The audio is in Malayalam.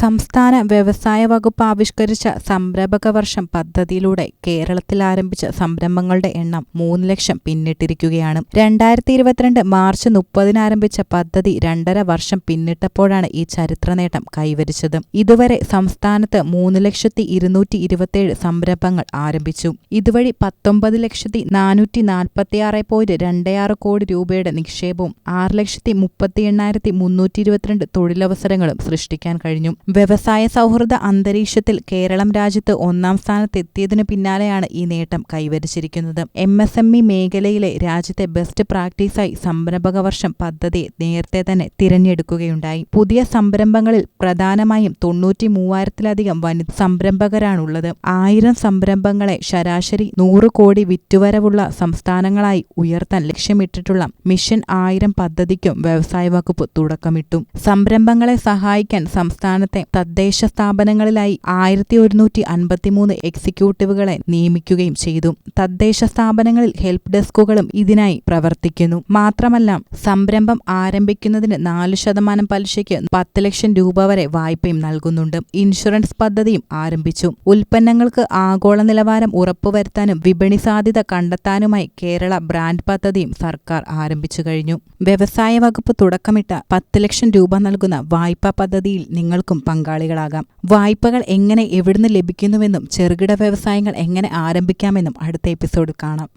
സംസ്ഥാന വ്യവസായ വകുപ്പ് ആവിഷ്കരിച്ച സംരംഭക വർഷം പദ്ധതിയിലൂടെ കേരളത്തിൽ ആരംഭിച്ച സംരംഭങ്ങളുടെ എണ്ണം മൂന്ന് ലക്ഷം പിന്നിട്ടിരിക്കുകയാണ്. രണ്ടായിരത്തി ഇരുപത്തിരണ്ട് മാർച്ച് മുപ്പതിന് ആരംഭിച്ച പദ്ധതി രണ്ടര വർഷം പിന്നിട്ടപ്പോഴാണ് ഈ ചരിത്ര നേട്ടം കൈവരിച്ചത്. ഇതുവരെ സംസ്ഥാനത്ത് മൂന്ന് ലക്ഷത്തി ഇരുന്നൂറ്റി ഇരുപത്തിയേഴ് സംരംഭങ്ങൾ ആരംഭിച്ചു. ഇതുവഴി പത്തൊമ്പത് ലക്ഷത്തി നാനൂറ്റി നാൽപ്പത്തിയാറ് പോയിന്റ് രണ്ടേയാറ് കോടി രൂപയുടെ നിക്ഷേപവും ആറ് ലക്ഷത്തി മുപ്പത്തി എണ്ണായിരത്തി മുന്നൂറ്റി ഇരുപത്തിരണ്ട് തൊഴിലവസരങ്ങളും സൃഷ്ടിക്കാൻ കഴിഞ്ഞു. വ്യവസായ സൗഹൃദ അന്തരീക്ഷത്തിൽ കേരളം രാജ്യത്ത് ഒന്നാം സ്ഥാനത്തെത്തിയതിനു പിന്നാലെയാണ് ഈ നേട്ടം കൈവരിച്ചിരിക്കുന്നത്. എം എസ് എം ഇ മേഖലയിലെ രാജ്യത്തെ ബെസ്റ്റ് പ്രാക്ടീസായി സംരംഭക വർഷം പദ്ധതി നേരത്തെ തന്നെ തിരഞ്ഞെടുക്കുകയുണ്ടായി. പുതിയ സംരംഭങ്ങളിൽ പ്രധാനമായും തൊണ്ണൂറ്റി മൂവായിരത്തിലധികം വനി സംരംഭകരാണുള്ളത്. ആയിരം സംരംഭങ്ങളെ ശരാശരി നൂറ് കോടി വിറ്റുവരവുള്ള സംസ്ഥാനങ്ങളായി ഉയർത്താൻ ലക്ഷ്യമിട്ടിട്ടുള്ള മിഷൻ ആയിരം പദ്ധതിക്കും വ്യവസായ വകുപ്പ് തുടക്കമിട്ടു. സംരംഭങ്ങളെ സഹായിക്കാൻ സംസ്ഥാനത്തെ തദ്ദേശ സ്ഥാപനങ്ങളിലായി ആയിരത്തി ഒരുന്നൂറ്റി അൻപത്തിമൂന്ന് എക്സിക്യൂട്ടീവുകളെ നിയമിക്കുകയും ചെയ്തു. തദ്ദേശ സ്ഥാപനങ്ങളിൽ ഹെൽപ്പ് ഡെസ്കുകളും ഇതിനായി പ്രവർത്തിക്കുന്നു. മാത്രമല്ല സംരംഭം ആരംഭിക്കുന്നതിന് നാല് ശതമാനം പലിശയ്ക്ക് പത്ത് ലക്ഷം രൂപ വരെ വായ്പയും നൽകുന്നുണ്ട്. ഇൻഷുറൻസ് പദ്ധതിയും ആരംഭിച്ചു. ഉൽപ്പന്നങ്ങൾക്ക് ആഗോള നിലവാരം ഉറപ്പുവരുത്താനും വിപണി സാധ്യത കണ്ടെത്താനുമായി കേരള ബ്രാൻഡ് പദ്ധതിയും സർക്കാർ ആരംഭിച്ചു കഴിഞ്ഞു. വ്യവസായ വകുപ്പ് തുടക്കമിട്ട പത്ത് ലക്ഷം രൂപ നൽകുന്ന വായ്പാ പദ്ധതിയിൽ നിങ്ങൾക്കും പങ്കാളികളാകാം. വായ്പകൾ എങ്ങനെ എവിടുന്ന് ലഭിക്കുന്നുവെന്നും ചെറുകിട വ്യവസായങ്ങൾ എങ്ങനെ ആരംഭിക്കാമെന്നും അടുത്ത എപ്പിസോഡ് കാണാം.